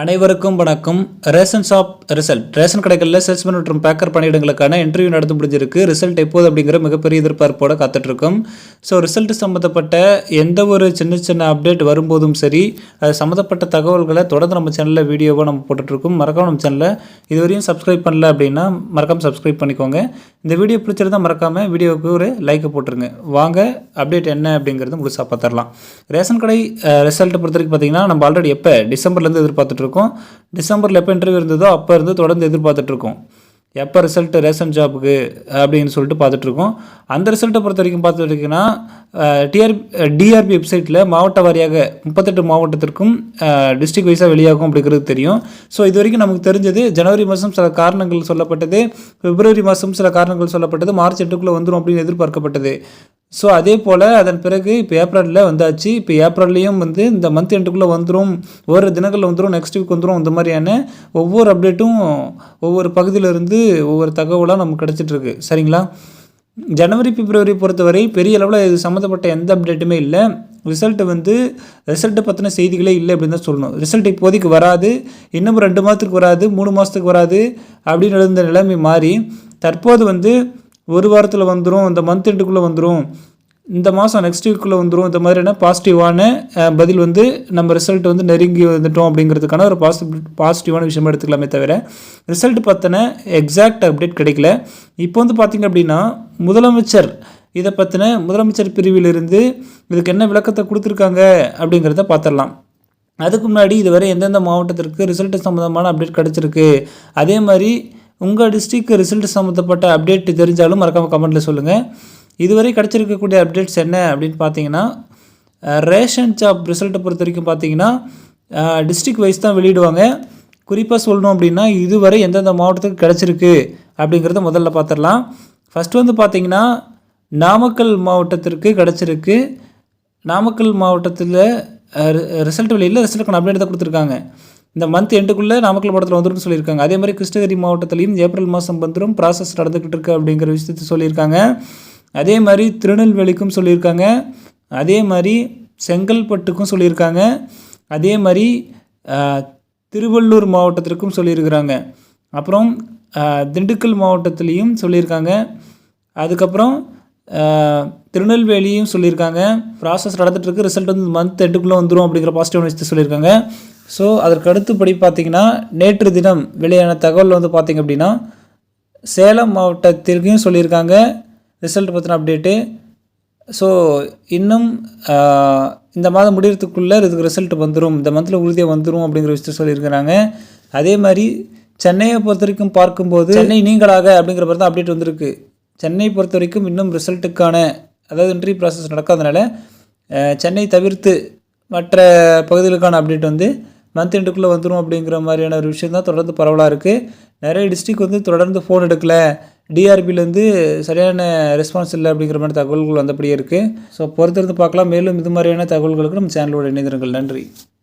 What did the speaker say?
அனைவருக்கும் வணக்கம். Ration shop result ration கடைகளில் சேல்ஸ்மேன் மற்றும் பேக்கர் பணியிடங்களுக்கான இன்டர்வியூ நடந்து முடிஞ்சிருக்கு. ரிசல்ட் எப்போது அப்படிங்கிற மிகப்பெரிய எதிர்பார்ப்போட காத்துட்ருக்கோம். ஸோ ரிசல்ட் சம்மந்தப்பட்ட எந்த ஒரு சின்ன சின்ன அப்டேட் வரும்போதும் சரி அது சம்மந்தப்பட்ட தகவல்களை தொடர்ந்து நம்ம சேனலில் வீடியோவாக நம்ம போட்டுட்ருக்கோம். மறக்காம நம்ம சேனலில் இதுவரையும் சப்ஸ்கிரைப் பண்ணல அப்படின்னா மறக்காமல் சப்ஸ்கிரைப் பண்ணிக்கோங்க. இந்த வீடியோ பிடிச்சிருந்தா மறக்காமல் வீடியோவுக்கு ஒரு லைக்கை போட்டுருங்க. வாங்க அப்டேட் என்ன அப்படிங்கிறது முழுசாக பார்த்துடலாம். ரேஷன் கடை ரிசல்ட்டை பொறுத்த வரைக்கும் பார்த்தீங்கன்னா நம்ம ஆல்ரெடி எப்போ? டிசம்பர்லேருந்து எதிர்பார்த்துட்டு இருக்கும். டிசம்பரில் எப்போ இன்டர்வியூ இருந்ததோ அப்போ இருந்து தொடர்ந்து எதிர்பார்த்துட்ருக்கோம். எப்போ ரிசல்ட் ரேஷன் ஜாபுக்கு அப்படின்னு சொல்லிட்டு பார்த்துட்ருக்கோம். அந்த ரிசல்ட்டை பொறுத்த வரைக்கும் பார்த்துட்டிங்கன்னா டிஆர் டிஆர்பி வெப்சைட்டில் மாவட்ட வாரியாக முப்பத்தெட்டு மாவட்டத்திற்கும் டிஸ்ட்ரிக் வைஸாக வெளியாகும் அப்படிங்கிறது தெரியும். ஸோ இது வரைக்கும் நமக்கு தெரிஞ்சது ஜனவரி மாதம் சில காரணங்கள் சொல்லப்பட்டது பிப்ரவரி மாதம் சில காரணங்கள் சொல்லப்பட்டது மார்ச் எட்டுக்குள்ளே வந்துடும் அப்படின்னு எதிர்பார்க்கப்பட்டது. ஸோ அதே போல் அதன் பிறகு இப்போ ஏப்ரலில் வந்தாச்சு. இப்போ ஏப்ரல்லையும் வந்து இந்த மந்த் எண்டுக்குள்ளே வந்துடும் ஒரு தினங்களில் வந்துடும் நெக்ஸ்ட் வீக் வந்துடும் இந்த மாதிரியான ஒவ்வொரு அப்டேட்டும் ஒவ்வொரு பகுதியிலிருந்து ஒவ்வொரு தகவலாக நமக்கு கிடச்சிட்ருக்கு. சரிங்களா? ஜனவரி பிப்ரவரி பொறுத்தவரை பெரிய அளவில் இது சம்மந்தப்பட்ட எந்த அப்டேட்டுமே இல்லை. ரிசல்ட்டு வந்து ரிசல்ட்டை பற்றின செய்திகளே இல்லை அப்படின்னு தான் சொல்லணும். ரிசல்ட் இப்போதைக்கு வராது. இன்னும் ரெண்டு மாதத்துக்கு வராது. மூணு மாதத்துக்கு வராது. அப்படின்னு இருந்த நிலைமை மாறி தற்போது வந்து ஒரு வாரத்தில் வந்துடும் இந்த மந்த் எண்டுக்குள்ளே வந்துடும் இந்த மாதம் நெக்ஸ்ட் வீக்குள்ளே வந்துடும் இந்த மாதிரியான பாசிட்டிவான பதில் வந்து நம்ம ரிசல்ட் வந்து நெருங்கி வந்துட்டோம் அப்படிங்கிறதுக்கான ஒரு பாசிட்டிவ் பாசிட்டிவான விஷயம் எடுத்துக்கலாமே தவிர ரிசல்ட் பற்றின எக்ஸாக்ட் அப்டேட் கிடைக்கல. இப்போ வந்து பார்த்திங்க அப்படின்னா முதலமைச்சர் இதை பற்றின முதலமைச்சர் பிரிவிலிருந்து இதுக்கு என்ன விளக்கத்தை கொடுத்துருக்காங்க அப்படிங்கிறத பார்த்துடலாம் அதுக்கு முன்னாடி இதுவரை எந்தெந்த மாவட்டத்திற்கு ரிசல்ட் சம்மந்தமான அப்டேட் கிடச்சிருக்கு அதே மாதிரி உங்கள் டிஸ்ட்ரிக்ட் ரிசல்ட் சம்மந்தப்பட்ட அப்டேட் தெரிஞ்சாலும் மறக்காமல் கமெண்ட்டில் சொல்லுங்கள் இதுவரை கிடச்சிருக்கக்கூடிய அப்டேட்ஸ் என்ன அப்படின்னு பார்த்தீங்கன்னா ரேஷன் ஜாப் ரிசல்ட்டை பொறுத்த வரைக்கும் பார்த்தீங்கன்னா டிஸ்ட்ரிக்ட் வைஸ் தான் வெளியிடுவாங்க. குறிப்பாக சொல்லணும் அப்படின்னா இதுவரை எந்தெந்த மாவட்டத்துக்கு கிடச்சிருக்கு அப்படிங்கிறத முதல்ல பார்த்துடலாம். ஃபஸ்ட் வந்து பார்த்தீங்கன்னா நாமக்கல் மாவட்டத்திற்கு கிடச்சிருக்கு. நாமக்கல் மாவட்டத்தில் ரிசல்ட் வெளியில் ரிசல்ட்டுக்கான அப்டேட் தான் கொடுத்துருக்காங்க. இந்த மந்த் எண்டுக்குள்ளே நாமக்கல் படத்தில் வந்துடும் சொல்லியிருக்காங்க. அதே மாதிரி கிருஷ்ணகிரி மாவட்டத்திலையும் ஏப்ரல் மாதம் வந்துடும் ப்ராசஸ் நடந்துக்கிட்டு இருக்கு அப்படிங்கிற விஷயத்தை சொல்லியிருக்காங்க. அதே மாதிரி திருநெல்வேலிக்கும் சொல்லியிருக்காங்க. அதே மாதிரி செங்கல்பட்டுக்கும் சொல்லியிருக்காங்க. அதே மாதிரி திருவள்ளூர் மாவட்டத்திற்கும் சொல்லியிருக்கிறாங்க. அப்புறம் திண்டுக்கல் மாவட்டத்திலையும் சொல்லியிருக்காங்க. அதுக்கப்புறம் திருநெல்வேலியும் சொல்லியிருக்காங்க. ப்ராசஸ் நடந்துகிட்ருக்கு ரிசல்ட் வந்து மந்த் எட்டுக்குள்ளே வந்துடும் அப்படிங்கிற பாசிட்டிவ் விஷயத்தை சொல்லியிருக்காங்க. ஸோ அதற்கு அடுத்தபடி பார்த்தீங்கன்னா நேற்று தினம் வெளியான தகவல் வந்து பார்த்திங்க அப்படின்னா சேலம் மாவட்டத்திற்கும் சொல்லியிருக்காங்க. ரிசல்ட் பற்றின அப்டேட்டு ஸோ இன்னும் இந்த மாதம் முடியறதுக்குள்ளே இதுக்கு ரிசல்ட் வந்துடும் இந்த மந்தில் உறுதியாக வந்துடும் அப்படிங்கிற விஷயத்த சொல்லியிருக்கிறாங்க. அதே மாதிரி சென்னையை பொறுத்த வரைக்கும் பார்க்கும்போது சென்னை நீங்களாக அப்படிங்கிற மாதிரி தான் அப்டேட் வந்திருக்கு. சென்னை பொறுத்த வரைக்கும் இன்னும் ரிசல்ட்டுக்கான அதாவது இன்டர்வியூ ப்ராசஸ் நடக்காதனால சென்னை தவிர்த்து மற்ற பகுதிகளுக்கான அப்டேட் வந்து மந்த் எண்டுக்குள்ளே வந்துடும் அப்படிங்கிற மாதிரியான ஒரு விஷயம் தான் தொடர்ந்து பரவலாக இருக்குது நிறைய டிஸ்ட்ரிக் வந்து தொடர்ந்து ஃபோன் எடுக்கல. டிஆர்பிலேருந்து சரியான ரெஸ்பான்ஸ் இல்லை அப்படிங்கிற மாதிரி தகவல்கள் வந்தபடியே இருக்குது ஸோ பொறுத்திருந்து பார்க்கலாம். மேலும் இது மாதிரியான தகவல்களுக்கு நம்ம சேனலோட இணைந்திருங்கள். நன்றி.